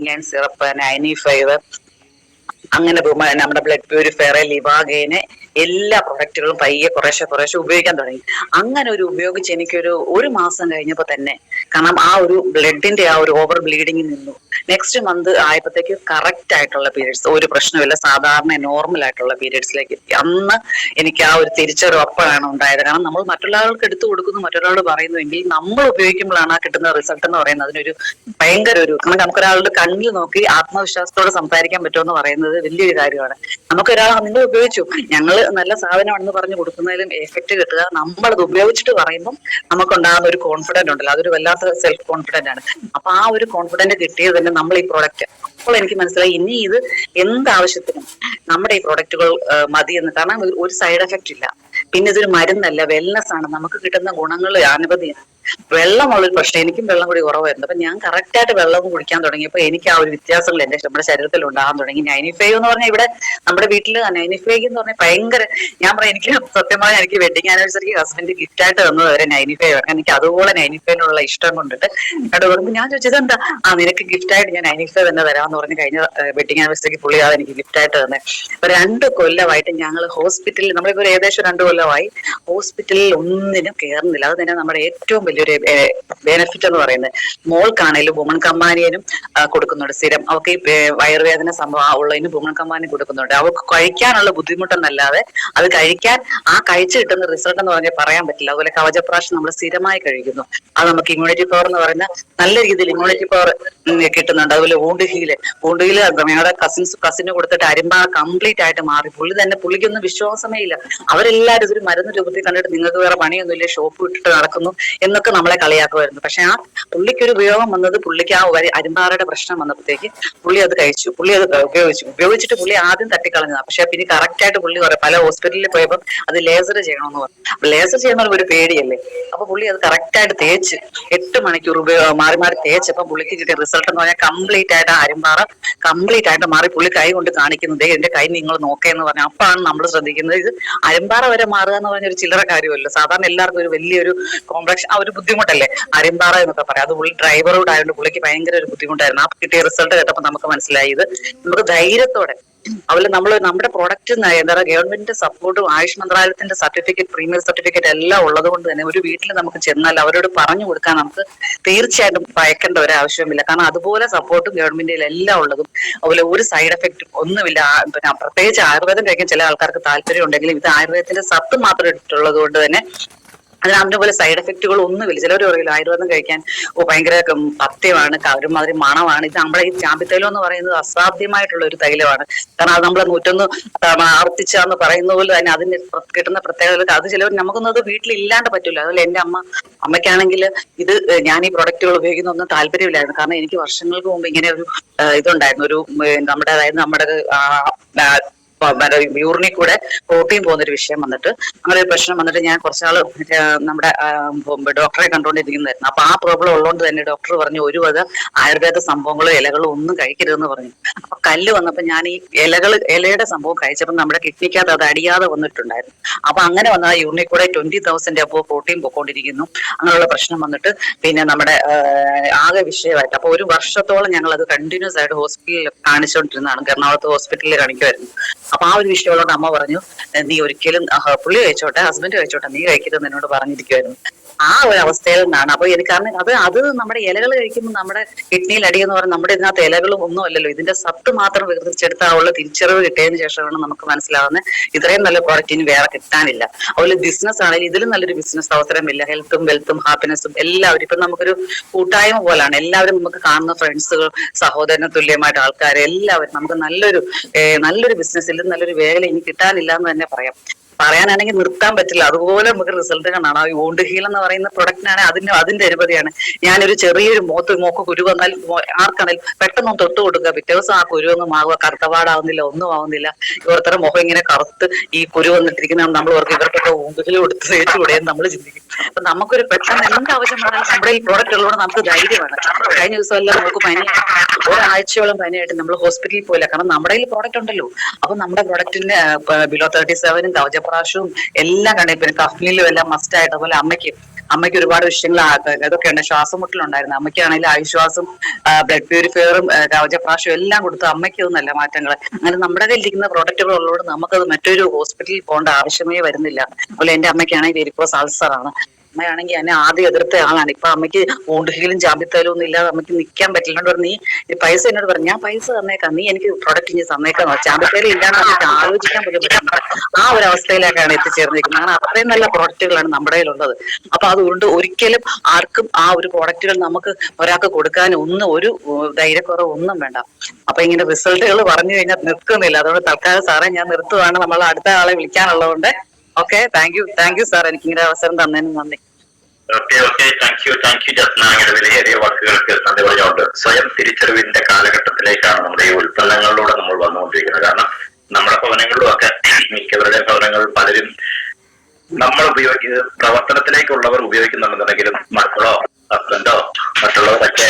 ഞാൻ syrup Naini five അങ്ങനെ നമ്മുടെ ബ്ലഡ് പ്യൂരിഫയർ ലിവാഗേന് എല്ലാ പ്രൊഡക്റ്റുകളും പയ്യെ കുറേശ്ശെ കുറേശ്ശെ ഉപയോഗിക്കാൻ തുടങ്ങി. അങ്ങനെ ഒരു ഉപയോഗിച്ച് എനിക്കൊരു ഒരു മാസം കഴിഞ്ഞപ്പോൾ തന്നെ കാരണം ആ ഒരു ബ്ലഡിന്റെ ആ ഒരു ഓവർ ബ്ലീഡിങ് നിന്നു. നെക്സ്റ്റ് മന്ത് ആയപ്പോഴത്തേക്ക് കറക്റ്റ് ആയിട്ടുള്ള പീരീഡ്സ് ഒരു പ്രശ്നമില്ല സാധാരണ നോർമൽ ആയിട്ടുള്ള പീരീഡ്സിലേക്ക് എത്തി. അന്ന് എനിക്ക് ആ ഒരു തിരിച്ചറിവ് അപ്പോഴാണ് ഉണ്ടായത്. കാരണം നമ്മൾ മറ്റുള്ളവർക്ക് എടുത്തു കൊടുക്കുന്നു മറ്റൊരാൾ പറയുന്നുവെങ്കിൽ നമ്മൾ ഉപയോഗിക്കുമ്പോഴാണ് ആ കിട്ടുന്ന റിസൾട്ട് എന്ന് പറയുന്നത്. അതിനൊരു ഭയങ്കര ഒരു കാരണം നമുക്കൊരാളുടെ കണ്ണിൽ നോക്കി ആത്മവിശ്വാസത്തോടെ സംസാരിക്കാൻ പറ്റുമെന്ന് പറയുന്നത് വലിയൊരു കാര്യമാണ്. നമുക്ക് ഒരാൾ നിങ്ങൾ ഉപയോഗിച്ചു. ഞങ്ങൾ നല്ല സാധനമാണെന്ന് പറഞ്ഞു കൊടുക്കുന്നതിലും എഫക്റ്റ് കിട്ടുക. നമ്മളത് ഉപയോഗിച്ചിട്ട് പറയുമ്പോൾ നമുക്കുണ്ടാകുന്ന ഒരു കോൺഫിഡന്റ് ഉണ്ടല്ലോ. അതൊരു വല്ലാത്ത സെൽഫ് കോൺഫിഡന്റ് ആണ്. അപ്പൊ ആ ഒരു കോൺഫിഡന്റ് കിട്ടിയത് തന്നെ നമ്മൾ ഈ പ്രോഡക്റ്റ് അപ്പോൾ എനിക്ക് മനസ്സിലായി ഇനി ഇത് എന്താവശ്യത്തിനും നമ്മുടെ ഈ പ്രോഡക്റ്റുകൾ മതി എന്ന്. കാരണം ഒരു സൈഡ് എഫക്റ്റ് ഇല്ല. പിന്നെ ഇതൊരു മരുന്നല്ല വെൽനസ് ആണ്. നമുക്ക് കിട്ടുന്ന ഗുണങ്ങൾ അനവധിയാണ് വെള്ളമുള്ളൊരു പ്രശ്നം. എനിക്കും വെള്ളം കൂടി കുറവായിരുന്നു. അപ്പൊ ഞാൻ കറക്റ്റ് ആയിട്ട് വെള്ളം കുടിക്കാൻ തുടങ്ങിയപ്പോൾ എനിക്ക് ആ ഒരു വ്യത്യാസങ്ങൾ എന്റെ നമ്മുടെ ശരീരത്തിൽ ഉണ്ടാകാൻ തുടങ്ങി. നയന്റി ഫൈവ് എന്ന് പറഞ്ഞാൽ ഇവിടെ നമ്മുടെ വീട്ടിൽ നയന്റി ഫൈവ് എന്ന് പറഞ്ഞാൽ ഭയങ്കര ഞാൻ പറയാം എനിക്ക് സത്യമായി എനിക്ക് വെഡിങ് ആനിവേഴ്സറിക്ക് ഹസ്ബൻഡ് ഗിഫ്റ്റ് ആയിട്ട് തന്നത് വരെ നയന്റി ഫൈവ് ആണ് എനിക്ക് അതുപോലെ നൈനിഫൈനുള്ള ഇഷ്ടം കൊണ്ടിട്ട് അവിടെ പറയുമ്പോൾ ഞാൻ ചോദിച്ചത് എന്താ ആ നിനക്ക് ഗിഫ്റ്റ് ആയിട്ട് ഞാൻ നയന്റി ഫൈവ് തന്നെ തരാമെന്ന് പറഞ്ഞ് കഴിഞ്ഞ വെഡിങ് ആനിവേഴ്സറിക്ക് പുള്ളി അത് എനിക്ക് ഗിഫ്റ്റ് ആയിട്ട് തന്നെ. അപ്പൊ രണ്ട് കൊല്ലമായിട്ട് ഞങ്ങൾ ഹോസ്പിറ്റലിൽ നമ്മളിപ്പോ ഒരു ഏകദേശം രണ്ട് കൊല്ലമായി ഹോസ്പിറ്റലിൽ ഒന്നിനും കയറുന്നില്ല അത് തന്നെ നമ്മുടെ ഏറ്റവും വലിയൊരു ബെനിഫിറ്റ് എന്ന് പറയുന്നത്. മോൾക്കാണേലും വുമൺ കമ്പാനിയനും കൊടുക്കുന്നുണ്ട് സ്ഥിരം. അവർക്ക് ഈ വയറുവേദന സംഭവം ഉള്ളതിന് വുമൺ കമ്പാനി കൊടുക്കുന്നുണ്ട്. അവർക്ക് കഴിക്കാനുള്ള ബുദ്ധിമുട്ടെന്നല്ലാതെ അത് കഴിക്കാൻ ആ കഴിച്ചു കിട്ടുന്ന റിസൾട്ട് എന്ന് പറഞ്ഞാൽ പറയാൻ പറ്റില്ല. അതുപോലെ കവചപ്രാശം നമ്മൾ സ്ഥിരമായി കഴിക്കുന്നു. അത് നമുക്ക് ഇമ്മ്യൂണിറ്റി പവർ എന്ന് പറയുന്ന നല്ല രീതിയിൽ ഇമ്മ്യൂണിറ്റി പവർ കിട്ടുന്നുണ്ട്. അതുപോലെ വൂണ്ട് ഹീൽ വൂണ്ട് ഹീൽ ഞങ്ങളുടെ കസിൻസ് കസിന് കൊടുത്തിട്ട് അരിമ്പ കംപ്ലീറ്റ് ആയിട്ട് മാറി. പുള്ളി തന്നെ പുള്ളിക്കൊന്നും വിശ്വാസമേ ഇല്ല. അവരെല്ലാവരും ഇതൊരു മരുന്ന് രൂപത്തിൽ കണ്ടിട്ട് നിങ്ങൾക്ക് വേറെ പണിയൊന്നുമില്ല ഷോപ്പ് വിട്ടിട്ട് നടക്കുന്നു എന്നൊക്കെ നമ്മളെ കളിയാക്കുമായിരുന്നു. പക്ഷെ ആ പുള്ളിക്ക് ഒരു ഉപയോഗം വന്നത് പുള്ളിക്ക് ആ അരുമാറയുടെ പ്രശ്നം വന്നപ്പോഴത്തേക്ക് പുള്ളി അത് കഴിച്ചു. പുള്ളി അത് ഉപയോഗിച്ചു. ഉപയോഗിച്ചിട്ട് പുള്ളി ആദ്യം തട്ടിക്കളഞ്ഞതാ. പക്ഷെ പിന്നെ കറക്റ്റ് ആയിട്ട് പുള്ളി പറയും പല ഹോസ്പിറ്റലിൽ പോയപ്പോൾ അത് ലേസർ ചെയ്യണമെന്ന് പറഞ്ഞു ലേസർ ചെയ്യുന്ന ഒരു പേടിയല്ലേ? അപ്പൊ പുള്ളി അത് കറക്റ്റ് ആയിട്ട് തേച്ച് എട്ട് മണിക്കൂർ ഉപയോഗം മാറി മാറി തേച്ചപ്പോ പുള്ളിക്ക് കിട്ടിയ റിസൾട്ട് എന്ന് പറഞ്ഞാൽ കംപ്ലീറ്റ് ആയിട്ട് ആ കംപ്ലീറ്റ് ആയിട്ട് മാറി പുള്ളി കൈ കൊണ്ട് കാണിക്കുന്നത് "ദേ എന്റെ കൈ നിങ്ങൾ നോക്കേന്ന് പറഞ്ഞു. അപ്പാണ് നമ്മൾ ശ്രദ്ധിക്കുന്നത്. ഇത് അരുമ്പാറ വരെ മാറുക എന്ന് പറഞ്ഞ ഒരു ചില്ലറ കാര്യമല്ലോ. സാധാരണ എല്ലാവർക്കും ഒരു വലിയൊരു കോംപ്ലക്ഷൻ ആ ഒരു ബുദ്ധിമുട്ടല്ലേ? അരിമ്പാറ എന്നൊക്കെ പറയാം. അത് പുള്ളി ഡ്രൈവറോട് ആയതുകൊണ്ട് പുള്ളിക്ക് ഭയങ്കര ഒരു ബുദ്ധിമുട്ടായിരുന്നു. ആ കിട്ടിയ റിസൾട്ട് കേട്ടപ്പോൾ നമുക്ക് മനസ്സിലായി. ഇത് നമുക്ക് ധൈര്യത്തോടെ അതുപോലെ നമ്മൾ നമ്മുടെ പ്രോഡക്റ്റ് എന്താ പറയുക ഗവൺമെന്റിന്റെ സപ്പോർട്ടും ആയുഷ് മന്ത്രാലയത്തിന്റെ സർട്ടിഫിക്കറ്റ് പ്രീമിയർ സർട്ടിഫിക്കറ്റ് എല്ലാം ഉള്ളത് കൊണ്ട് തന്നെ ഒരു വീട്ടിൽ നമുക്ക് ചെന്നാൽ അവരോട് പറഞ്ഞു കൊടുക്കാൻ നമുക്ക് തീർച്ചയായിട്ടും ഭയക്കേണ്ട ഒരു ആവശ്യമില്ല കാരണം അതുപോലെ സപ്പോർട്ടും ഗവൺമെന്റിൽ എല്ലാം ഉള്ളതും അതുപോലെ ഒരു സൈഡ് എഫക്റ്റും ഒന്നുമില്ല. പിന്നെ പ്രത്യേകിച്ച് ആയുർവേദം കഴിക്കാൻ ചില ആൾക്കാർക്ക് താല്പര്യം ഉണ്ടെങ്കിലും ഇത് ആയുർവേദത്തിന്റെ സത്ത് മാത്രം എടുത്തിട്ടുള്ളത് കൊണ്ട് തന്നെ അതിന് അതുപോലെ സൈഡ് എഫക്റ്റുകൾ ഒന്നുമില്ല ചിലർ പറയില്ല ആയുർവേദം കഴിക്കാൻ ഭയങ്കര പത്യമാണ് ഒരുമാതിരി മണമാണ്. ഇത് നമ്മുടെ ഈ ചാമ്പിത്തൈലം എന്ന് പറയുന്നത് അസാധ്യമായിട്ടുള്ള ഒരു തൈലമാണ്. കാരണം അത് നമ്മൾ നൂറ്റൊന്ന് ആവർത്തിച്ചാന്ന് പറയുന്ന പോലെ തന്നെ അതിന് കിട്ടുന്ന പ്രത്യേകത അത് ചിലവർ നമുക്കൊന്നും അത് വീട്ടിലില്ലാണ്ട് പറ്റില്ല അതുപോലെ എന്റെ അമ്മ അമ്മയ്ക്കാണെങ്കിൽ ഇത് ഞാൻ ഈ പ്രൊഡക്റ്റുകൾ ഉപയോഗിക്കുന്ന ഒന്നും താല്പര്യമില്ലായിരുന്നു. കാരണം എനിക്ക് വർഷങ്ങൾക്ക് മുമ്പ് ഇങ്ങനെ ഒരു ഇതുണ്ടായിരുന്നു. ഒരു നമ്മുടെ അതായത് നമ്മുടെ യൂറിനിൽ കൂടെ പ്രോട്ടീൻ പോകുന്ന ഒരു വിഷയം വന്നിട്ട് അങ്ങനെ ഒരു പ്രശ്നം വന്നിട്ട് ഞാൻ കുറച്ചാൾ നമ്മുടെ ഡോക്ടറെ കണ്ടുകൊണ്ടിരിക്കുന്നതായിരുന്നു അപ്പൊ ആ പ്രോബ്ലം ഉള്ളതുകൊണ്ട് തന്നെ ഡോക്ടർ പറഞ്ഞു ഒരു വക ആയുർവേദ സംഭവങ്ങളോ ഇലകളോ ഒന്നും കഴിക്കരുതെന്ന് പറഞ്ഞു. അപ്പൊ കല്ല് വന്നപ്പോ ഞാൻ ഈ ഇലകൾ ഇലയുടെ സംഭവം കഴിച്ചപ്പോൾ നമ്മുടെ കിഡ്നിക്കകത്ത് അത് അടിയാതെ വന്നിട്ടുണ്ടായിരുന്നു. അപ്പൊ അങ്ങനെ വന്ന യൂറിനിൽ കൂടെ ട്വന്റി തൗസൻഡ് അപ്പോൾ പ്രോട്ടീൻ പൊക്കോണ്ടിരിക്കുന്നു. അങ്ങനെയുള്ള പ്രശ്നം വന്നിട്ട് പിന്നെ നമ്മുടെ ആകെ വിഷയമായിട്ട്. അപ്പൊ ഒരു വർഷത്തോളം ഞങ്ങൾ അത് കണ്ടിന്യൂസ് ആയിട്ട് ഹോസ്പിറ്റലിൽ കാണിച്ചുകൊണ്ടിരുന്നതാണ് എറണാകുളത്ത് ഹോസ്പിറ്റലിൽ കാണിക്കുമായിരുന്നു അപ്പൊ ആ ഒരു വിഷയമുള്ളതുകൊണ്ട് അമ്മ പറഞ്ഞു നീ ഒരിക്കലും പുള്ളി കഴിച്ചോട്ടെ ഹസ്ബൻഡ് കഴിച്ചോട്ടെ നീ കഴിക്കരുതെന്ന് എന്നോട് പറഞ്ഞിരിക്കുമായിരുന്നു ആ ഒരു അവസ്ഥയിൽ നിന്നാണ്. അപ്പൊ എനിക്ക് കാരണം അത് അത് നമ്മുടെ ഇലകൾ കഴിക്കുമ്പോൾ നമ്മുടെ കിഡ്നിയിൽ അടിയെന്ന് പറഞ്ഞാൽ നമ്മുടെ ഇതിനകത്ത് ഇലകളും ഒന്നും അല്ലല്ലോ. ഇതിന്റെ സത്ത് മാത്രം വേർതിരിച്ചെടുത്ത ആ ഉള്ള തിരിച്ചറിവ് കിട്ടിയതിന് ശേഷമാണ് നമുക്ക് മനസ്സിലാവുന്നത് ഇത്രയും നല്ല പ്രോഡക്റ്റ് ഇനി വേറെ കിട്ടാനില്ല. അതുപോലെ ബിസിനസ് ആണെങ്കിലും ഇതിലും നല്ലൊരു ബിസിനസ് അവസരമില്ല. ഹെൽത്തും വെൽത്തും ഹാപ്പിനെസ്സും എല്ലാവരും. ഇപ്പൊ നമുക്കൊരു കൂട്ടായ്മ പോലാണ്. എല്ലാവരും നമുക്ക് കാണുന്ന ഫ്രണ്ട്സുകൾ സഹോദരന് തുല്യമായിട്ട് ആൾക്കാർ എല്ലാവരും. നമുക്ക് നല്ലൊരു നല്ലൊരു ബിസിനസ് ഇല്ലെന്ന് നല്ലൊരു വേല ഇനി കിട്ടാനില്ല എന്ന് തന്നെ പറയാം. പറയാനാണെങ്കിൽ നിർത്താൻ പറ്റില്ല. അതുപോലെ നമുക്ക് റിസൾട്ട് കാണാം. ഈ വോണ്ട് ഹീൽ എന്ന് പറയുന്ന പ്രൊഡക്റ്റിനാണ് അതിന് അതിന്റെ അനുമതിയാണ്. ഞാനൊരു ചെറിയൊരു മോത്ത് മോക്ക് കുരു വന്നാൽ ആർക്കാണെങ്കിലും പെട്ടെന്ന് തൊട്ട് കൊടുക്കുക. പിറ്റേ ദിവസം ആ കുരു ഒന്നും ആകുക കറുത്തപാടാവുന്നില്ല ഒന്നും ആവുന്നില്ല. ഇവർത്തരം മുഖം ഇങ്ങനെ കറുത്ത് ഈ കുരു വന്നിട്ടിരിക്കുന്ന നമ്മൾ ഓർക്ക് ഇവർക്കൊക്കെ വോണ്ട് ഹീൽ കൊടുത്ത് എന്ന് നമ്മൾ ചിന്തിക്കും. അപ്പൊ നമുക്കൊരു പെട്ടെന്ന് എന്ത് ആവശ്യം വന്നാലും നമ്മുടെ ഈ പ്രോഡക്റ്റ് ഉള്ളതുകൊണ്ട് നമുക്ക് ധൈര്യമാണ്. കഴിഞ്ഞ ദിവസം എല്ലാം നമുക്ക് പനി ഒരാഴ്ചയോളം പനിയായിട്ട് നമ്മൾ ഹോസ്പിറ്റലിൽ പോയില്ല. കാരണം നമ്മുടെ കയ്യിൽ പ്രോഡക്റ്റ് ഉണ്ടല്ലോ. അപ്പൊ നമ്മുടെ പ്രോഡക്റ്റിന് ബിലോ തേർട്ടി സെവനും കവച ജയപ്രാഷും എല്ലാ കണ്ടു. പിന്നെ കഫ്നിലും എല്ലാം മസ്റ്റ് ആയിട്ട് അതുപോലെ അമ്മയ്ക്ക്. അമ്മയ്ക്ക് ഒരുപാട് വിഷയങ്ങൾ ഇതൊക്കെ ഉണ്ട് ശ്വാസം മുട്ടലുണ്ടായിരുന്നു അമ്മയ്ക്കാണെങ്കിൽ ആയുശ്വാസം ബ്ലഡ് പ്യൂരിഫയറും കവചപ്രാശവും എല്ലാം കൊടുത്തു. അമ്മയ്ക്ക് ഒന്നല്ല നല്ല മാറ്റങ്ങൾ അങ്ങനെ നമ്മുടെ കയ്യിലിരിക്കുന്ന പ്രോഡക്റ്റുകൾ ഉള്ളതുകൊണ്ട് നമുക്കത് മറ്റൊരു ഹോസ്പിറ്റലിൽ പോകേണ്ട ആവശ്യമേ വരുന്നില്ല. അതുപോലെ എന്റെ അമ്മയ്ക്കാണെങ്കിൽ വെരിക്കോസ് അൾസർ ആണ്. അമ്മയാണെങ്കിൽ എന്നെ ആദ്യം എതിർത്ത ആളാണ്. ഇപ്പൊ അമ്മയ്ക്ക് ഊണ്ടുകയിലും ചാമ്പിത്തലും ഒന്നും ഇല്ലാതെ അമ്മയ്ക്ക് നിൽക്കാൻ പറ്റില്ല. എന്നോട് പറഞ്ഞു, നീ പൈസ എന്നോട് പറഞ്ഞു ഞാൻ പൈസ തന്നേക്കാം. നീ എനിക്ക് പ്രൊഡക്റ്റ് ഇനി തന്നേക്കാം ചാമ്പിത്തലും ഇല്ലാന്ന് നമുക്ക് ആലോചിക്കാൻ പോലും പറ്റില്ല. ആ ഒരു അവസ്ഥയിലേക്കാണ് എത്തിച്ചേർന്നിരിക്കുന്നത്. കാരണം അത്രയും നല്ല പ്രോഡക്റ്റുകളാണ് നമ്മുടെ കയ്യിലുള്ളത്. അപ്പൊ അതുകൊണ്ട് ഒരിക്കലും ആർക്കും ആ ഒരു പ്രോഡക്റ്റുകൾ നമുക്ക് ഒരാൾക്ക് കൊടുക്കാൻ ഒന്നും ഒരു ധൈര്യക്കുറവ് ഒന്നും വേണ്ട. അപ്പൊ ഇങ്ങനെ റിസൾട്ടുകൾ പറഞ്ഞു കഴിഞ്ഞാൽ നിർത്തുന്നില്ല. അതുകൊണ്ട് തൽക്കാലം സാറേ ഞാൻ നിർത്തുവാണ്. നമ്മൾ അടുത്ത ആളെ വിളിക്കാനുള്ളതുകൊണ്ട്. Okay thank you thank you sir എനിക്ക് ഇങ്ങനെ അവസരം തന്നതിന് നന്ദി. Okay okay thank you thank you ജസ്നാങ്ങയുടെ വിലയേറിയ വാക്കുകൾക്ക് നന്ദി പറഞ്ഞുകൊണ്ട് സ്വയം തിരിച്ചറിവിന്റെ കാലഘട്ടത്തിലേക്കാണ് നമ്മുടെ ഈ ഉൽപ്പന്നങ്ങളിലൂടെ നമ്മൾ വന്നുകൊണ്ടിരിക്കുന്നത്. കാരണം നമ്മുടെ ഭവനങ്ങളിലും ഒക്കെ മിക്കവരുടെ ഭവനങ്ങൾ പലരും നമ്മൾ ഉപയോഗിക്കുന്ന പ്രവർത്തനത്തിലേക്കുള്ളവർ ഉപയോഗിക്കുന്നുണ്ടെന്നുണ്ടെങ്കിലും മക്കളോ ഹസ്ബൻഡോ മറ്റുള്ളവരൊക്കെ